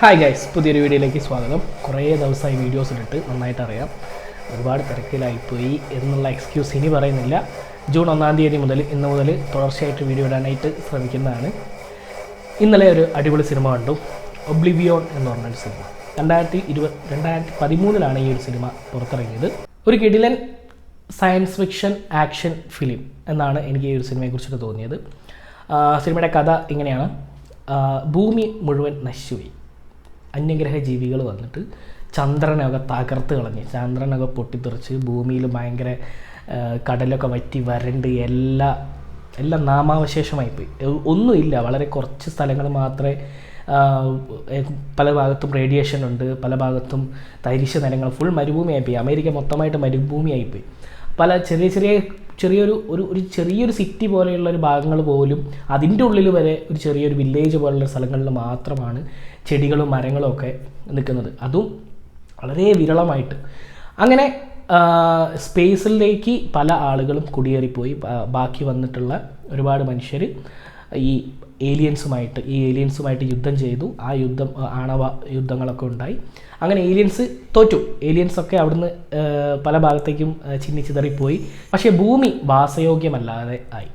Hi guys പുതിയൊരു വീഡിയോയിലേക്ക് സ്വാഗതം. കുറേ ദിവസമായി വീഡിയോസ് ഇട്ടിട്ട് നന്നായിട്ട് അറിയാം. ഒരുപാട് തിരക്കിലായിപ്പോയി എന്നുള്ള എക്സ്ക്യൂസ് ഇനി പറയുന്നില്ല. ജൂൺ ഒന്നാം തീയതി മുതൽ ഇന്ന് മുതൽ തുടർച്ചയായിട്ട് വീഡിയോ ഇടാനായിട്ട് ശ്രമിക്കുന്നതാണ്. ഇന്നലെ ഒരു അടിപൊളി സിനിമ കണ്ടു. ഒബ്ലിവിയോൺ എന്ന് പറഞ്ഞൊരു സിനിമ രണ്ടായിരത്തി ഇരുപത് രണ്ടായിരത്തി പതിമൂന്നിലാണ് ഈ ഒരു സിനിമ പുറത്തിറങ്ങിയത്. ഒരു കിടിലൻ സയൻസ് ഫിക്ഷൻ ആക്ഷൻ ഫിലിം എന്നാണ് എനിക്ക് ഈ ഒരു സിനിമയെക്കുറിച്ചിട്ട് തോന്നിയത്. സിനിമയുടെ കഥ ഇങ്ങനെയാണ്. ഭൂമി മുഴുവൻ നശിച്ചുപോയി. അന്യഗ്രഹ ജീവികൾ വന്നിട്ട് ചന്ദ്രനൊക്കെ തകർത്ത് കളഞ്ഞ്. ചന്ദ്രനൊക്കെ പൊട്ടിത്തെറിച്ച് ഭൂമിയിൽ ഭയങ്കര കടലൊക്കെ വറ്റി വരണ്ട് എല്ലാ എല്ലാം നാമാവശേഷമായി പോയി ഒന്നുമില്ല. വളരെ കുറച്ച് സ്ഥലങ്ങൾ മാത്രമേ പല ഭാഗത്തും റേഡിയേഷൻ ഉണ്ട് പല ഭാഗത്തും തരിശ നിലങ്ങൾ ഫുൾ മരുഭൂമിയായിപ്പോയി. അമേരിക്ക മൊത്തമായിട്ട് മരുഭൂമിയായി പോയി പല ചെറിയ ചെറിയ ചെറിയൊരു ഒരു ഒരു ചെറിയൊരു സിറ്റി പോലെയുള്ള ഒരു ഭാഗങ്ങൾ പോലും അതിന്റെ ഉള്ളിൽ വരെ ഒരു ചെറിയൊരു വില്ലേജ് പോലുള്ള സ്ഥലങ്ങളിൽ മാത്രമാണ് ചെടികളും മരങ്ങളും ഒക്കെ നിൽക്കുന്നത്. അതും വളരെ വിരളമായിട്ട്. അങ്ങനെ സ്പേസിലേക്ക് പല ആളുകളും കുടിയേറിപ്പോയി. ബാക്കി വന്നിട്ടുള്ള ഒരുപാട് മനുഷ്യർ ഈ ഏലിയൻസുമായിട്ട് ഈ ഏലിയൻസുമായിട്ട് യുദ്ധം ചെയ്തു. ആ യുദ്ധം ആണവ യുദ്ധങ്ങളൊക്കെ ഉണ്ടായി. അങ്ങനെ ഏലിയൻസ് തോറ്റു. ഏലിയൻസൊക്കെ അവിടുന്ന് പല ഭാഗത്തേക്കും ചിന്നിച്ചിതറിപ്പോയി പക്ഷേ ഭൂമി വാസയോഗ്യമല്ലാതെ ആയി.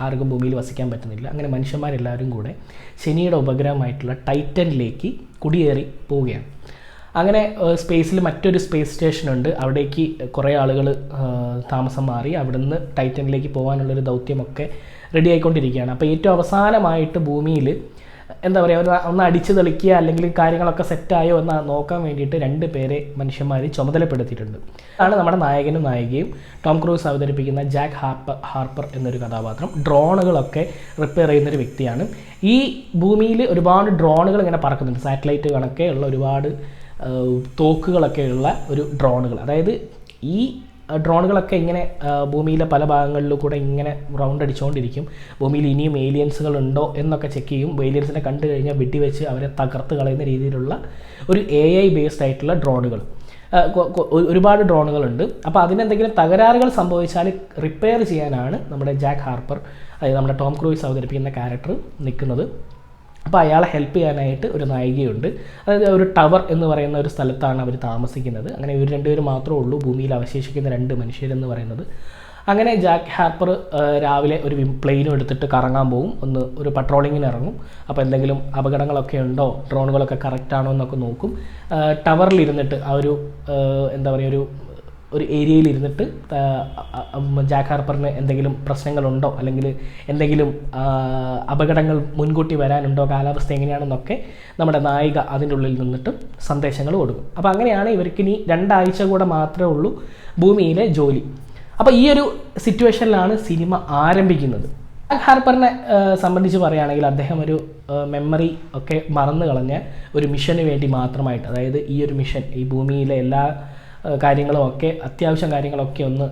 ആർക്കും ഭൂമിയിൽ വസിക്കാൻ പറ്റുന്നില്ല. അങ്ങനെ മനുഷ്യന്മാരെല്ലാവരും കൂടെ ശനിയുടെ ഉപഗ്രഹമായിട്ടുള്ള ടൈറ്റനിലേക്ക് കുടിയേറി പോവുകയാണ്. അങ്ങനെ സ്പേസിൽ മറ്റൊരു സ്പേസ് സ്റ്റേഷനുണ്ട്. അവിടേക്ക് കുറേ ആളുകൾ താമസം മാറി. അവിടുന്ന് ടൈറ്റനിലേക്ക് പോകാനുള്ളൊരു ദൗത്യമൊക്കെ റെഡി ആയിക്കൊണ്ടിരിക്കുകയാണ്. അപ്പോൾ ഏറ്റവും അവസാനമായിട്ട് ഭൂമിയിൽ എന്താ പറയുക ഒന്ന് ഒന്ന് അടിച്ചു തെളിക്കുക അല്ലെങ്കിൽ കാര്യങ്ങളൊക്കെ സെറ്റായോ എന്ന് നോക്കാൻ വേണ്ടിയിട്ട് രണ്ട് പേരെ മനുഷ്യന്മാർ ചുമതലപ്പെടുത്തിയിട്ടുണ്ട്. അതാണ് നമ്മുടെ നായകനും നായികയും. ടോം ക്രൂസ് അവതരിപ്പിക്കുന്ന ജാക്ക് ഹാർപ്പർ ഹാർപ്പർ എന്നൊരു കഥാപാത്രം. ഡ്രോണുകളൊക്കെ റിപ്പയർ ചെയ്യുന്നൊരു വ്യക്തിയാണ്. ഈ ഭൂമിയിൽ ഒരുപാട് ഡ്രോണുകൾ ഇങ്ങനെ പറക്കുന്നുണ്ട്. സാറ്റലൈറ്റ് കണക്കെ ഉള്ള ഒരുപാട് തോക്കുകളൊക്കെ ഉള്ള ഒരു ഡ്രോണുകൾ. അതായത് ഈ ഡ്രോണുകളൊക്കെ ഇങ്ങനെ ഭൂമിയിലെ പല ഭാഗങ്ങളിലും കൂടെ ഇങ്ങനെ റൗണ്ട് അടിച്ചുകൊണ്ടിരിക്കും ഭൂമിയിൽ ഇനിയും ഏലിയൻസുകൾ ഉണ്ടോ എന്നൊക്കെ ചെക്ക് ചെയ്യും. ഏലിയൻസിനെ കണ്ടു കഴിഞ്ഞാൽ വെട്ടിവെച്ച് അവരെ തകർത്ത് കളയുന്ന രീതിയിലുള്ള ഒരു എ ഐ ബേസ്ഡ് ആയിട്ടുള്ള ഡ്രോണുകൾ. ഒരുപാട് ഡ്രോണുകളുണ്ട്. അപ്പോൾ അതിനെന്തെങ്കിലും തകരാറുകൾ സംഭവിച്ചാൽ റിപ്പയർ ചെയ്യാനാണ് നമ്മുടെ ജാക്ക് ഹാർപ്പർ അതായത് നമ്മുടെ ടോം ക്രൂയിസ് അവതരിപ്പിക്കുന്ന ക്യാരക്ടർ നിൽക്കുന്നത്. അപ്പോൾ അയാളെ ഹെൽപ്പ് ചെയ്യാനായിട്ട് ഒരു നായികയുണ്ട്. അതായത് ഒരു ടവർ എന്ന് പറയുന്ന ഒരു സ്ഥലത്താണ് അവർ താമസിക്കുന്നത്. അങ്ങനെ ഇവർ രണ്ടുപേരും മാത്രമേ ഉള്ളൂ. ഭൂമിയിൽ അവശേഷിക്കുന്ന രണ്ട് മനുഷ്യരെന്ന് പറയുന്നത്. അങ്ങനെ ജാക്ക് ഹാപ്പർ രാവിലെ ഒരു പ്ലെയിനും എടുത്തിട്ട് കറങ്ങാൻ പോകും ഒന്ന് ഒരു പട്രോളിങ്ങിന് ഇറങ്ങും. അപ്പോൾ എന്തെങ്കിലും അപകടങ്ങളൊക്കെ ഉണ്ടോ? ഡ്രോണുകളൊക്കെ കറക്റ്റാണോ എന്നൊക്കെ നോക്കും. ടവറിലിരുന്നിട്ട് ആ ഒരു എന്താ പറയുക ഒരു ഒരു ഏരിയയിൽ ഇരുന്നിട്ട് ജാക്ക് ഹാർപ്പറിന് എന്തെങ്കിലും പ്രശ്നങ്ങളുണ്ടോ? അല്ലെങ്കിൽ എന്തെങ്കിലും അപകടങ്ങൾ മുൻകൂട്ടി വരാനുണ്ടോ? കാലാവസ്ഥ എങ്ങനെയാണെന്നൊക്കെ നമ്മുടെ നായിക അതിന്റെ ഉള്ളിൽ നിന്നിട്ട് സന്ദേശങ്ങൾ കൊടുക്കും. അപ്പോൾ അങ്ങനെയാണ് ഇവർക്ക് ഇനി രണ്ടാഴ്ച കൂടെ മാത്രമേ ഉള്ളൂ ഭൂമിയിലെ ജോലി. അപ്പോൾ ഈ ഒരു സിറ്റുവേഷനിലാണ് സിനിമ ആരംഭിക്കുന്നത്. ഹാർപ്പറിനെ സംബന്ധിച്ച് പറയുകയാണെങ്കിൽ അദ്ദേഹം ഒരു മെമ്മറി ഒക്കെ മറന്നു കളഞ്ഞ ഒരു മിഷന് വേണ്ടി മാത്രമായിട്ട് അതായത് ഈ ഒരു മിഷൻ ഈ ഭൂമിയിലെ എല്ലാ കാര്യങ്ങളും ഒക്കെ അത്യാവശ്യം കാര്യങ്ങളൊക്കെ ഒന്ന്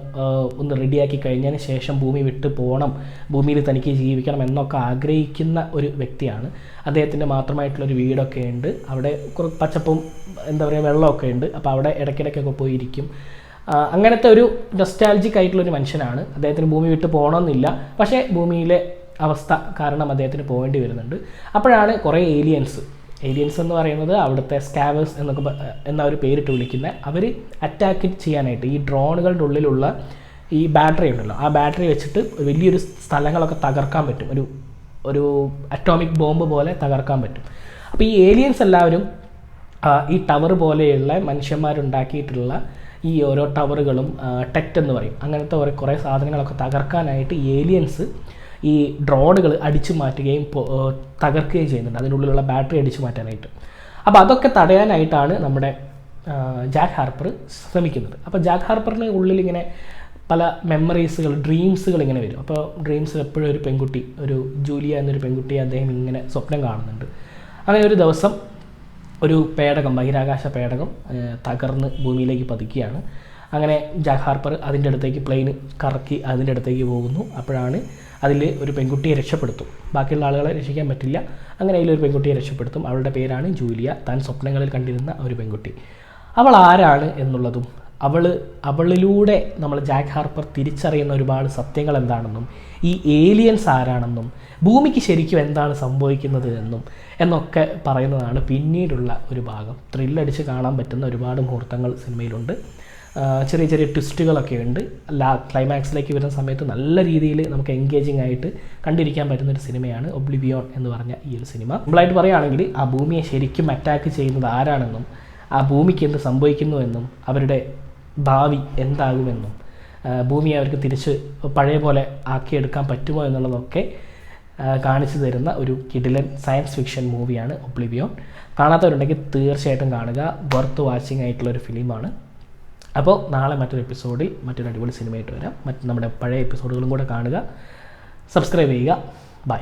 ഒന്ന് റെഡിയാക്കി കഴിഞ്ഞതിന് ശേഷം ഭൂമി വിട്ട് പോകണം ഭൂമിയിൽ തനിക്ക് ജീവിക്കണം എന്നൊക്കെ ആഗ്രഹിക്കുന്ന ഒരു വ്യക്തിയാണ്. അദ്ദേഹത്തിന്റെ മാത്രമായിട്ടുള്ളൊരു വീടൊക്കെ ഉണ്ട്. അവിടെ കുറേ പച്ചപ്പും എന്താ പറയുക വെള്ളമൊക്കെ ഉണ്ട്. അപ്പോൾ അവിടെ ഇടയ്ക്കിടയ്ക്കൊക്കെ പോയിരിക്കും. അങ്ങനത്തെ ഒരു നൊസ്റ്റാലജിക് ആയിട്ടുള്ളൊരു മനുഷ്യനാണ്. അദ്ദേഹത്തിന് ഭൂമി വിട്ട് പോകണമെന്നില്ല പക്ഷേ ഭൂമിയിലെ അവസ്ഥ കാരണം അദ്ദേഹത്തിന് പോകേണ്ടി വരുന്നുണ്ട്. അപ്പോഴാണ് കുറേ ഏലിയൻസ് ഏലിയൻസ് എന്ന് പറയുന്നത് അവിടുത്തെ സ്കാവേഴ്സ് എന്നൊക്കെ എന്ന ഒരു പേരിട്ട് വിളിക്കുന്ന അവർ അറ്റാക്ക് ചെയ്യാനായിട്ട് ഈ ഡ്രോണുകളുടെ ഉള്ളിലുള്ള ഈ ബാറ്ററി ഉണ്ടല്ലോ ആ ബാറ്ററി വെച്ചിട്ട് വലിയൊരു സ്ഥലങ്ങളൊക്കെ തകർക്കാൻ പറ്റും. ഒരു ഒരു അറ്റോമിക് ബോംബ് പോലെ തകർക്കാൻ പറ്റും. അപ്പോൾ ഈ ഏലിയൻസ് എല്ലാവരും ഈ ടവർ പോലെയുള്ള മനുഷ്യന്മാരുണ്ടാക്കിയിട്ടുള്ള ഈ ഓരോ ടവറുകളും ടെറ്റ് എന്ന് പറയും. അങ്ങനത്തെ കുറേ കുറേ സാധനങ്ങളൊക്കെ തകർക്കാനായിട്ട് ഏലിയൻസ് ഈ ഡ്രോണുകൾ അടിച്ചു മാറ്റുകയും തകർക്കുകയും ചെയ്യുന്നുണ്ട്. അതിനുള്ളിലുള്ള ബാറ്ററി അടിച്ചു മാറ്റാനായിട്ട്. അപ്പോൾ അതൊക്കെ തടയാനായിട്ടാണ് നമ്മുടെ ജാക്ക് ഹാർപ്പർ ശ്രമിക്കുന്നത്. അപ്പോൾ ജാക്ക് ഹാർപ്പറിന് ഉള്ളിൽ ഇങ്ങനെ പല മെമ്മറീസുകൾ ഡ്രീംസുകൾ ഇങ്ങനെ വരും. അപ്പോൾ ഡ്രീംസ് എപ്പോഴും ഒരു പെൺകുട്ടി ഒരു ജൂലിയ എന്നൊരു പെൺകുട്ടിയെ അദ്ദേഹം ഇങ്ങനെ സ്വപ്നം കാണുന്നുണ്ട്. അങ്ങനെ ഒരു ദിവസം ഒരു പേടകം ബഹിരാകാശ പേടകം തകർന്ന് ഭൂമിയിലേക്ക് പതിക്കുകയാണ്. അങ്ങനെ ജാക്ക് ഹാർപ്പർ അതിന്റെ അടുത്തേക്ക് പ്ലെയിൻ കറക്കി അതിന്റെ അടുത്തേക്ക് പോകുന്നു. അപ്പോഴാണ് അതിൽ ഒരു പെൺകുട്ടിയെ രക്ഷപ്പെടുത്തും. ബാക്കിയുള്ള ആളുകളെ രക്ഷിക്കാൻ പറ്റില്ല. അങ്ങനെ അതിലൊരു പെൺകുട്ടിയെ രക്ഷപ്പെടുത്തും. അവളുടെ പേരാണ് ജൂലിയ. താൻ സ്വപ്നങ്ങളിൽ കണ്ടിരുന്ന ഒരു പെൺകുട്ടി. അവൾ ആരാണ് എന്നുള്ളതും അവൾ അവളിലൂടെ നമ്മൾ ജാക്ക് ഹാർപ്പർ തിരിച്ചറിയുന്ന ഒരുപാട് സത്യങ്ങൾ എന്താണെന്നും ഈ ഏലിയൻസ് ആരാണെന്നും ഭൂമിക്ക് ശരിക്കും എന്താണ് സംഭവിക്കുന്നത് എന്നും എന്നൊക്കെ പറയുന്നതാണ് പിന്നീടുള്ള ഒരു ഭാഗം. ത്രില്ലടിച്ച് കാണാൻ പറ്റുന്ന ഒരുപാട് മുഹൂർത്തങ്ങൾ സിനിമയിലുണ്ട്. ചെറിയ ചെറിയ ട്വിസ്റ്റുകളൊക്കെ ഉണ്ട്. ലാ ക്ലൈമാക്സിലേക്ക് വരുന്ന സമയത്ത് നല്ല രീതിയിൽ നമുക്ക് എൻഗേജിങ് ആയിട്ട് കണ്ടിരിക്കാൻ പറ്റുന്ന ഒരു സിനിമയാണ് ഒബ്ലിവിയോൺ എന്ന് പറഞ്ഞ ഈ ഒരു സിനിമ. നമ്മളായിട്ട് പറയുകയാണെങ്കിൽ ആ ഭൂമിയെ ശരിക്കും അറ്റാക്ക് ചെയ്യുന്നത് ആരാണെന്നും ആ ഭൂമിക്ക് എന്ത് സംഭവിക്കുന്നു എന്നും അവരുടെ ഭാവി എന്താകുമെന്നും ഭൂമിയെ അവർക്ക് തിരിച്ച് പഴയ പോലെ ആക്കിയെടുക്കാൻ പറ്റുമോ എന്നുള്ളതൊക്കെ കാണിച്ചു തരുന്ന ഒരു കിഡിലൻ സയൻസ് ഫിക്ഷൻ മൂവിയാണ് ഒബ്ലിവിയോൺ കാണാത്തവരുണ്ടെങ്കിൽ തീർച്ചയായിട്ടും കാണുക. വർത്ത് വാച്ചിങ് ആയിട്ടുള്ള ഒരു ഫിലിമാണ് അപ്പോൾ നാളെ മറ്റൊരു എപ്പിസോഡിൽ മറ്റൊരു അടിപൊളി സിനിമയായിട്ട് വരാം. മറ്റ് നമ്മുടെ പഴയ എപ്പിസോഡുകളും കൂടെ കാണുക. സബ്സ്ക്രൈബ് ചെയ്യുക. ബൈ